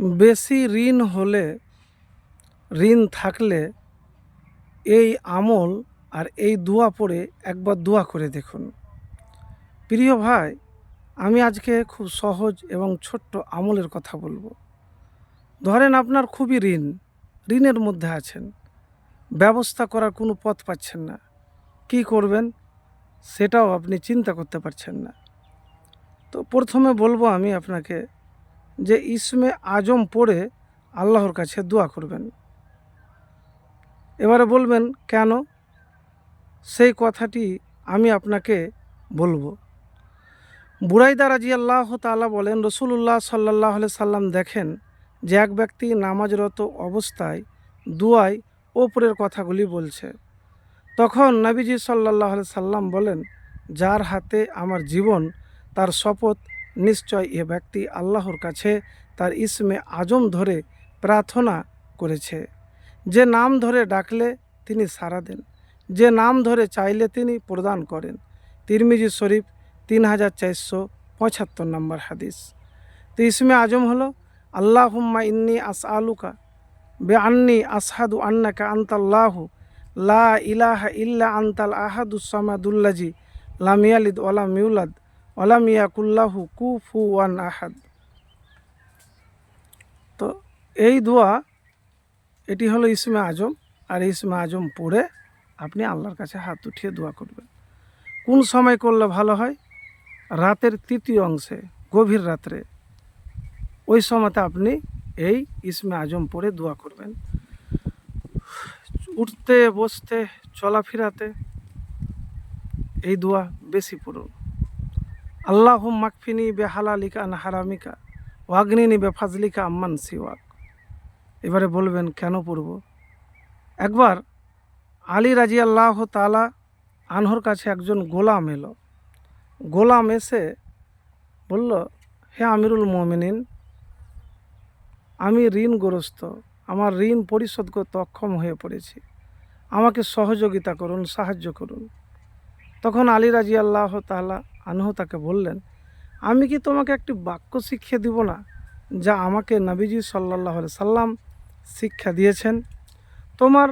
বেশি ঋণ হলে, ঋণ থাকলে এই আমল আর এই দোয়া পড়ে একবার দোয়া করে দেখুন। প্রিয় ভাই, আমি আজকে খুব সহজ এবং ছোট্ট আমলের কথা বলব। ধরেন আপনার খুবই ঋণ, ঋণের মধ্যে আছেন। ব্যবস্থা করার কোনো পথ পাচ্ছেন না। কি করবেন? সেটাও আপনি চিন্তা করতে পারছেন না। তো প্রথমে বলব আমি আপনাকে যে ইসমে আজম পড়ে আল্লাহর কাছে দোয়া করবেন। এবারে বলবেন, কেন? সেই কথাটি আমি আপনাকে বলব। বুড়াইদা রাজি আল্লাহ তালা বলেন রসুল্লাহ সাল্লাহ সাল্লাম দেখেন যে এক ব্যক্তি নামাজরত অবস্থায় দুয়ায় ওপরের কথাগুলি বলছে। তখন নবীজি সাল্লাহ সাল্লাম বলেন, যার হাতে আমার জীবন, তার শপথ নিশ্চয় এ ব্যক্তি আল্লাহর কাছে তার ইসমে আজম ধরে প্রার্থনা করেছে। যে নাম ধরে ডাকলে তিনি সারা দেন, যে নাম ধরে চাইলে তিনি প্রদান করেন। তিরমিজি শরীফ তিন হাজার চারশো পঁচাত্তর নম্বর হাদিস। তো ইসমে আজম হলো আল্লাহ হুম্মা ইন্নি আস আলুকা বে আন্নি আসহাদু আন্নাকা আন্তাল্লাহু লা ইলাহা ইল্লা আন্তাল আহাদুস সামাদুল্লাজি লাম ইয়ালিদ ওয়ালাম ইয়াকুল্লাহু কুফু ওয়ান আহাদ। তো এই দোয়া, এটি হলো ইসমে আজম, আর ইসমে আজম পড়ে আপনি আল্লাহর কাছে হাত উঠিয়ে দোয়া করবেন। কোন সময় করলে ভালো হয়? রাতের তৃতীয় অংশে, গভীর রাত্রে। ওই সময়তে আপনি এই ইসমে আজম পড়ে দোয়া করবেন। উঠতে, বসতে, চলাফেরাতে, এই দোয়া বেশি পড়ুন। আল্লাহ মাকফিনি বে হালালিকা না হারামিকা ওয়াগনিনি বে ফাজলিকা আম্মান সিওয়াক। এবারে বলবেন, কেন পড়ব? একবার আলী রাজি আল্লাহ তালা আনহর কাছে একজন গোলাম এলো। গোলাম এসে বলল, হে আমিরুল মোমিনিন, আমি ঋণগ্রস্ত। আমার ঋণ পরিশোধ করতে অক্ষম হয়ে পড়েছি। আমাকে সহযোগিতা করুন, সাহায্য করুন। তখন আলী রাজি আল্লাহ তালা আনহু তাকে বললেন, আমি কি তোমাকে একটি বাক্য শিখিয়ে দিব না, যা আমাকে নবীজি সাল্লাহ সাল্লাম শিক্ষা দিয়েছেন? তোমার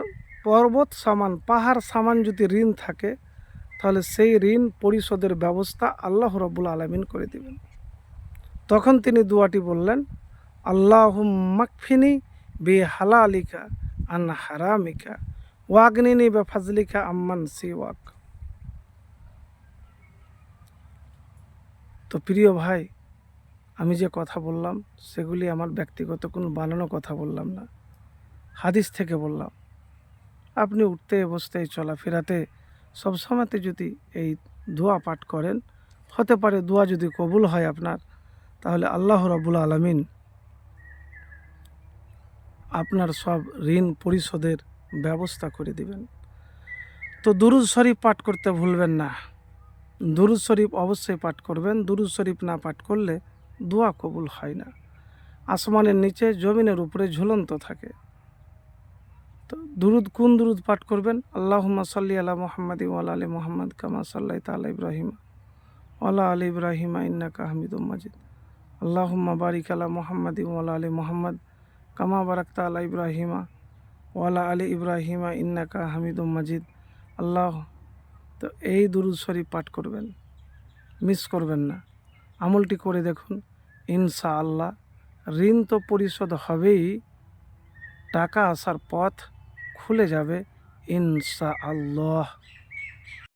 পর্বত সামান, পাহাড় সামান যদি ঋণ থাকে, তাহলে সেই ঋণ পরিশোধের ব্যবস্থা আল্লাহ রব্বুল আলমিন করে দিবেন। তখন তিনি দুয়াটি বললেন আল্লাহ মাকফিনি বে হালালিকা আন হারামিকা ওয়াগনিনি বে ফাজলিকা আম্মান সিওয়াক। তো প্রিয় ভাই, আমি যে কথা বললাম, সেগুলি আমার ব্যক্তিগত কোনো বানানো কথা বললাম না। হাদিস থেকে বললাম। আপনি উঠতে বসতে চলাফেরাতে সবসময়তে যদি এই দোয়া পাঠ করেন, হতে পারে দোয়া যদি কবুল হয় আপনার, তাহলে আল্লাহ রাবুল আলমিন আপনার সব ঋণ পরিশোধের ব্যবস্থা করে দিবেন। তো দুরুজ শরীফ পাঠ করতে ভুলবেন না। দুরুজ শরীফ অবশ্যই পাঠ করবেন। দুরুজ শরীফ না পাঠ করলে দোয়া কবুল হয় না। আসমানের নিচে জমিনের উপরে ঝুলন্ত থাকে। তো দুরুদ কোন দুরুদ পাঠ করবেন? আল্লাহুম্মা সাল্লি আলা মোহাম্মদ ওয়ালা আলী মোহাম্মদ কামা সাল্লাই তালা ইব্রাহিম ওয়ালা আলী ইব্রাহিমা ইন্নাকা হামিদুম মাজিদ। আল্লাহুম্মা বারিক আলা মোহাম্মদ ওয়ালা আলী মোহাম্মদ কামা বারাকতা আলা ইব্রাহিমা ওয়ালা আলী ইব্রাহিমা ইন্নাকা হামিদুম মাজিদ। আল্লাহ তো এই দুরুদ শরীফ পাঠ করবেন। মিস করবেন না। আমলটি করে দেখুন ইনশা আল্লাহ ঋণ তো পরিশোধ হবেই। টাকা আসার পথ খুলে যাবে ইনশা আল্লাহ